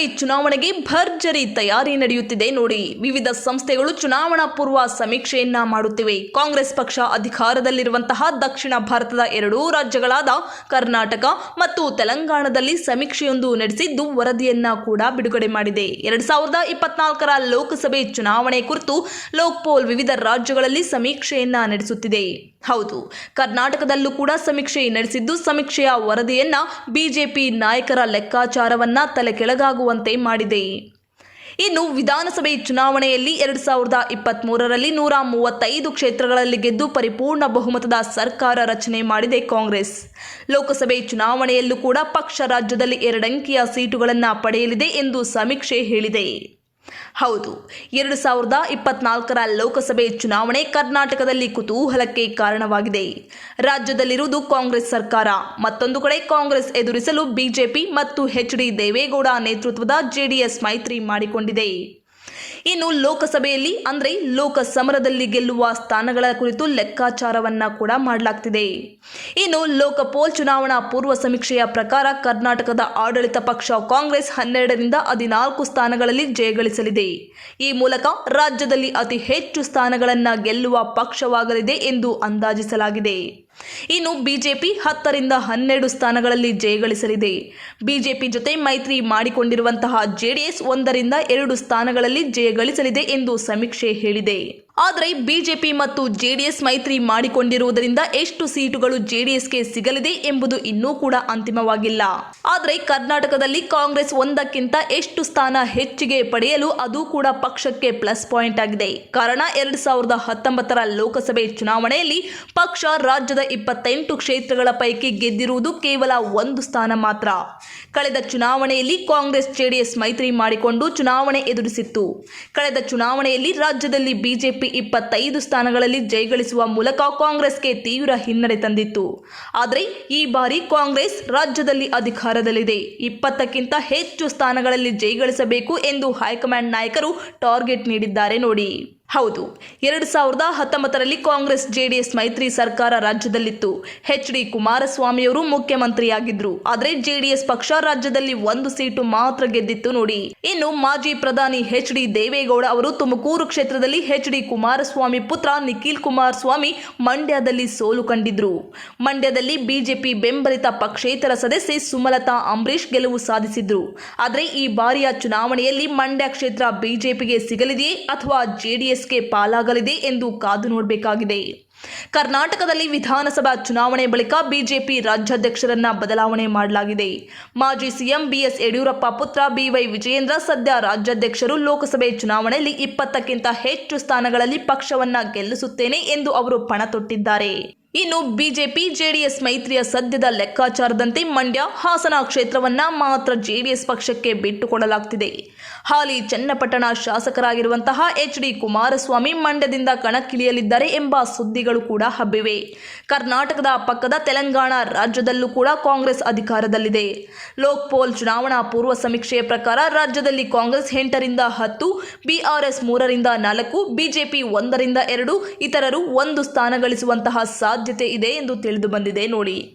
ವಿಧಾನಸಭೆ ಚುನಾವಣೆಗೆ ಭರ್ಜರಿ ತಯಾರಿ ನಡೆಯುತ್ತಿದೆ ನೋಡಿ. ವಿವಿಧ ಸಂಸ್ಥೆಗಳು ಚುನಾವಣಾ ಪೂರ್ವ ಸಮೀಕ್ಷೆಯನ್ನ ಮಾಡುತ್ತಿವೆ. ಕಾಂಗ್ರೆಸ್ ಪಕ್ಷ ಅಧಿಕಾರದಲ್ಲಿರುವಂತಹ ದಕ್ಷಿಣ ಭಾರತದ ಎರಡೂ ರಾಜ್ಯಗಳಾದ ಕರ್ನಾಟಕ ಮತ್ತು ತೆಲಂಗಾಣದಲ್ಲಿ ಸಮೀಕ್ಷೆಯೊಂದು ನಡೆಸಿದ್ದು ವರದಿಯನ್ನ ಕೂಡ ಬಿಡುಗಡೆ ಮಾಡಿದೆ. ಎರಡ್ ಸಾವಿರದ ಇಪ್ಪತ್ನಾಲ್ಕರ ಲೋಕಸಭೆ ಚುನಾವಣೆ ಕುರಿತು ಲೋಕ್ಪೋಲ್ ವಿವಿಧ ರಾಜ್ಯಗಳಲ್ಲಿ ಸಮೀಕ್ಷೆಯನ್ನ ನಡೆಸುತ್ತಿದೆ. ಹೌದು, ಕರ್ನಾಟಕದಲ್ಲೂ ಕೂಡ ಸಮೀಕ್ಷೆ ನಡೆಸಿದ್ದು ಸಮೀಕ್ಷೆಯ ವರದಿಯನ್ನ ಬಿಜೆಪಿ ನಾಯಕರ ಲೆಕ್ಕಾಚಾರವನ್ನ ತಲೆ ಕೆಳಗಾಗುವಂತೆ ಮಾಡಿದೆ. ಇನ್ನು ವಿಧಾನಸಭೆ ಚುನಾವಣೆಯಲ್ಲಿ ಎರಡು ಸಾವಿರದ ಇಪ್ಪತ್ತ್ ಮೂರರಲ್ಲಿ ನೂರ ಮೂವತ್ತೈದು ಕ್ಷೇತ್ರಗಳಲ್ಲಿ ಗೆದ್ದು ಪರಿಪೂರ್ಣ ಬಹುಮತದ ಸರ್ಕಾರ ರಚನೆ ಮಾಡಿದೆ ಕಾಂಗ್ರೆಸ್. ಲೋಕಸಭೆ ಚುನಾವಣೆಯಲ್ಲೂ ಕೂಡ ಪಕ್ಷ ರಾಜ್ಯದಲ್ಲಿ ಎರಡಂಕಿಯ ಸೀಟುಗಳನ್ನು ಪಡೆಯಲಿದೆ ಎಂದು ಸಮೀಕ್ಷೆ ಹೇಳಿದೆ. ಹೌದು. ಎರಡು ಸಾವಿರದ ಇಪ್ಪತ್ನಾಲ್ಕರ ಲೋಕಸಭೆ ಚುನಾವಣೆ ಕರ್ನಾಟಕದಲ್ಲಿ ಕುತೂಹಲಕ್ಕೆ ಕಾರಣವಾಗಿದೆ. ರಾಜ್ಯದಲ್ಲಿರುವುದು ಕಾಂಗ್ರೆಸ್ ಸರ್ಕಾರ. ಮತ್ತೊಂದು ಕಡೆ ಕಾಂಗ್ರೆಸ್ ಎದುರಿಸಲು ಬಿಜೆಪಿ ಮತ್ತು ಎಚ್ ಡಿ ದೇವೇಗೌಡ ನೇತೃತ್ವದ ಜೆಡಿಎಸ್ ಮೈತ್ರಿ ಮಾಡಿಕೊಂಡಿದೆ. ಇನ್ನು ಲೋಕಸಭೆಯಲ್ಲಿ, ಅಂದ್ರೆ ಲೋಕ ಸಮರದಲ್ಲಿ ಗೆಲ್ಲುವ ಸ್ಥಾನಗಳ ಕುರಿತು ಲೆಕ್ಕಾಚಾರವನ್ನ ಕೂಡ ಮಾಡಲಾಗ್ತಿದೆ. ಇನ್ನು ಲೋಕಪೋಲ್ ಚುನಾವಣಾ ಪೂರ್ವ ಸಮೀಕ್ಷೆಯ ಪ್ರಕಾರ ಕರ್ನಾಟಕದ ಆಡಳಿತ ಪಕ್ಷ ಕಾಂಗ್ರೆಸ್ ಹನ್ನೆರಡರಿಂದ ಹದಿನಾಲ್ಕು ಸ್ಥಾನಗಳಲ್ಲಿ ಜಯಗಳಿಸಲಿದೆ. ಈ ಮೂಲಕ ರಾಜ್ಯದಲ್ಲಿ ಅತಿ ಹೆಚ್ಚು ಸ್ಥಾನಗಳನ್ನು ಗೆಲ್ಲುವ ಪಕ್ಷವಾಗಲಿದೆ ಎಂದು ಅಂದಾಜಿಸಲಾಗಿದೆ. ಇನ್ನು ಬಿಜೆಪಿ ಹತ್ತರಿಂದ ಹನ್ನೆರಡು ಸ್ಥಾನಗಳಲ್ಲಿ ಜಯಗಳಿಸಲಿದೆ. ಬಿಜೆಪಿ ಜೊತೆ ಮೈತ್ರಿ ಮಾಡಿಕೊಂಡಿರುವಂತಹ ಜೆಡಿಎಸ್ ಒಂದರಿಂದ ಎರಡು ಸ್ಥಾನಗಳಲ್ಲಿ ಜಯಗಳಿಸಲಿದೆ ಎಂದು ಸಮೀಕ್ಷೆ ಹೇಳಿದೆ. ಆದರೆ ಬಿಜೆಪಿ ಮತ್ತು ಜೆಡಿಎಸ್ ಮೈತ್ರಿ ಮಾಡಿಕೊಂಡಿರುವುದರಿಂದ ಎಷ್ಟು ಸೀಟುಗಳು ಜೆಡಿಎಸ್ಗೆ ಸಿಗಲಿದೆ ಎಂಬುದು ಇನ್ನೂ ಕೂಡ ಅಂತಿಮವಾಗಿಲ್ಲ. ಆದರೆ ಕರ್ನಾಟಕದಲ್ಲಿ ಕಾಂಗ್ರೆಸ್ ಒಂದಕ್ಕಿಂತ ಎಷ್ಟು ಸ್ಥಾನ ಹೆಚ್ಚಿಗೆ ಪಡೆಯಲು ಅದು ಕೂಡ ಪಕ್ಷಕ್ಕೆ ಪ್ಲಸ್ ಪಾಯಿಂಟ್ ಆಗಿದೆ. ಕಾರಣ ಎರಡ್ ಸಾವಿರದ ಹತ್ತೊಂಬತ್ತರ ಲೋಕಸಭೆ ಚುನಾವಣೆಯಲ್ಲಿ ಪಕ್ಷ ರಾಜ್ಯದ ಇಪ್ಪತ್ತೆಂಟು ಕ್ಷೇತ್ರಗಳ ಪೈಕಿ ಗೆದ್ದಿರುವುದು ಕೇವಲ ಒಂದು ಸ್ಥಾನ ಮಾತ್ರ. ಕಳೆದ ಚುನಾವಣೆಯಲ್ಲಿ ಕಾಂಗ್ರೆಸ್ ಜೆಡಿಎಸ್ ಮೈತ್ರಿ ಮಾಡಿಕೊಂಡು ಚುನಾವಣೆ ಎದುರಿಸಿತ್ತು. ಕಳೆದ ಚುನಾವಣೆಯಲ್ಲಿ ರಾಜ್ಯದಲ್ಲಿ ಬಿಜೆಪಿ ಇಪ್ಪತ್ತೈದು ಸ್ಥಾನಗಳಲ್ಲಿ ಜಯಗಳಿಸುವ ಮೂಲಕ ಕಾಂಗ್ರೆಸ್ಗೆ ತೀವ್ರ ಹಿನ್ನಡೆ ತಂದಿತ್ತು. ಆದರೆ ಈ ಬಾರಿ ಕಾಂಗ್ರೆಸ್ ರಾಜ್ಯದಲ್ಲಿ ಅಧಿಕಾರದಲ್ಲಿದೆ. ಇಪ್ಪತ್ತಕ್ಕಿಂತ ಹೆಚ್ಚು ಸ್ಥಾನಗಳಲ್ಲಿ ಜಯಗಳಿಸಬೇಕು ಎಂದು ಹೈಕಮಾಂಡ್ ನಾಯಕರು ಟಾರ್ಗೆಟ್ ನೀಡಿದ್ದಾರೆ ನೋಡಿ. ಹೌದು, ಎರಡು ಸಾವಿರದ ಹತ್ತೊಂಬತ್ತರಲ್ಲಿ ಕಾಂಗ್ರೆಸ್, ಜೆಡಿಎಸ್ ಮೈತ್ರಿ ಸರ್ಕಾರ ರಾಜ್ಯದಲ್ಲಿತ್ತು. ಎಚ್ ಡಿ ಕುಮಾರಸ್ವಾಮಿಯವರು ಮುಖ್ಯಮಂತ್ರಿಯಾಗಿದ್ರು. ಆದರೆ ಜೆಡಿಎಸ್ ಪಕ್ಷ ರಾಜ್ಯದಲ್ಲಿ ಒಂದು ಸೀಟು ಮಾತ್ರ ಗೆದ್ದಿತ್ತು ನೋಡಿ. ಇನ್ನು ಮಾಜಿ ಪ್ರಧಾನಿ ಎಚ್ ಡಿ ದೇವೇಗೌಡ ಅವರು ತುಮಕೂರು ಕ್ಷೇತ್ರದಲ್ಲಿ ಎಚ್ ಡಿ ಕುಮಾರಸ್ವಾಮಿ ಪುತ್ರ ನಿಖಿಲ್ ಕುಮಾರಸ್ವಾಮಿ ಮಂಡ್ಯದಲ್ಲಿ ಸೋಲು ಕಂಡಿದ್ರು. ಮಂಡ್ಯದಲ್ಲಿ ಬಿಜೆಪಿ ಬೆಂಬಲಿತ ಪಕ್ಷೇತರ ಸದಸ್ಯೆ ಸುಮಲತಾ ಅಂಬರೀಶ್ ಗೆಲುವು ಸಾಧಿಸಿದ್ರು. ಆದರೆ ಈ ಬಾರಿಯ ಚುನಾವಣೆಯಲ್ಲಿ ಮಂಡ್ಯ ಕ್ಷೇತ್ರ ಬಿಜೆಪಿಗೆ ಸಿಗಲಿದೆಯೇ ಅಥವಾ ಜೆಡಿಎಸ್ಗೆ ಪಾಲಾಗಲಿದೆ ಎಂದು ಕಾದು ನೋಡಬೇಕಾಗಿದೆ. ಕರ್ನಾಟಕದಲ್ಲಿ ವಿಧಾನಸಭಾ ಚುನಾವಣೆ ಬಳಿಕ ಬಿಜೆಪಿ ರಾಜ್ಯಾಧ್ಯಕ್ಷರನ್ನ ಬದಲಾವಣೆ ಮಾಡಲಾಗಿದೆ. ಮಾಜಿ ಸಿಎಂ ಬಿಎಸ್ ಯಡಿಯೂರಪ್ಪ ಪುತ್ರ ಬಿವೈ ವಿಜಯೇಂದ್ರ ಸದ್ಯ ರಾಜ್ಯಾಧ್ಯಕ್ಷರು ಲೋಕಸಭೆ ಚುನಾವಣೆಯಲ್ಲಿ ಇಪ್ಪತ್ತಕ್ಕಿಂತ ಹೆಚ್ಚು ಸ್ಥಾನಗಳಲ್ಲಿ ಪಕ್ಷವನ್ನ ಗೆಲ್ಲಿಸುತ್ತೇನೆ ಎಂದು ಅವರು ಪಣ ತೊಟ್ಟಿದ್ದಾರೆ ಇನ್ನು ಬಿಜೆಪಿ, ಜೆಡಿಎಸ್ ಮೈತ್ರಿಯ ಸದ್ಯದ ಲೆಕ್ಕಾಚಾರದಂತೆ ಮಂಡ್ಯ ಹಾಸನ ಕ್ಷೇತ್ರವನ್ನ ಮಾತ್ರ ಜೆಡಿಎಸ್ ಪಕ್ಷಕ್ಕೆ ಬಿಟ್ಟುಕೊಡಲಾಗ್ತಿದೆ. ಹಾಲಿ ಚನ್ನಪಟ್ಟಣ ಶಾಸಕರಾಗಿರುವಂತಹ ಎಚ್ ಡಿ ಕುಮಾರಸ್ವಾಮಿ ಮಂಡ್ಯದಿಂದ ಕಣಕ್ಕಿಳಿಯಲಿದ್ದಾರೆ ಎಂಬ ಸುದ್ದಿಗಳು ಕೂಡ ಹಬ್ಬಿವೆ. ಕರ್ನಾಟಕದ ಪಕ್ಕದ ತೆಲಂಗಾಣ ರಾಜ್ಯದಲ್ಲೂ ಕೂಡ ಕಾಂಗ್ರೆಸ್ ಅಧಿಕಾರದಲ್ಲಿದೆ. ಲೋಕ್ಪೋಲ್ ಚುನಾವಣಾ ಪೂರ್ವ ಸಮೀಕ್ಷೆಯ ಪ್ರಕಾರ ರಾಜ್ಯದಲ್ಲಿ ಕಾಂಗ್ರೆಸ್ ಎಂಟರಿಂದ ಹತ್ತು ಬಿಆರ್ಎಸ್ ಮೂರರಿಂದ ನಾಲ್ಕು ಬಿಜೆಪಿ ಒಂದರಿಂದ ಎರಡು, ಇತರರು ಒಂದು ಸ್ಥಾನ ಗಳಿಸುವಂತಹ ಸಾಧ್ಯತೆ ಇದೆ ಎಂದು ತಿಳಿದು ಬಂದಿದೆ. ನೋಡಿ.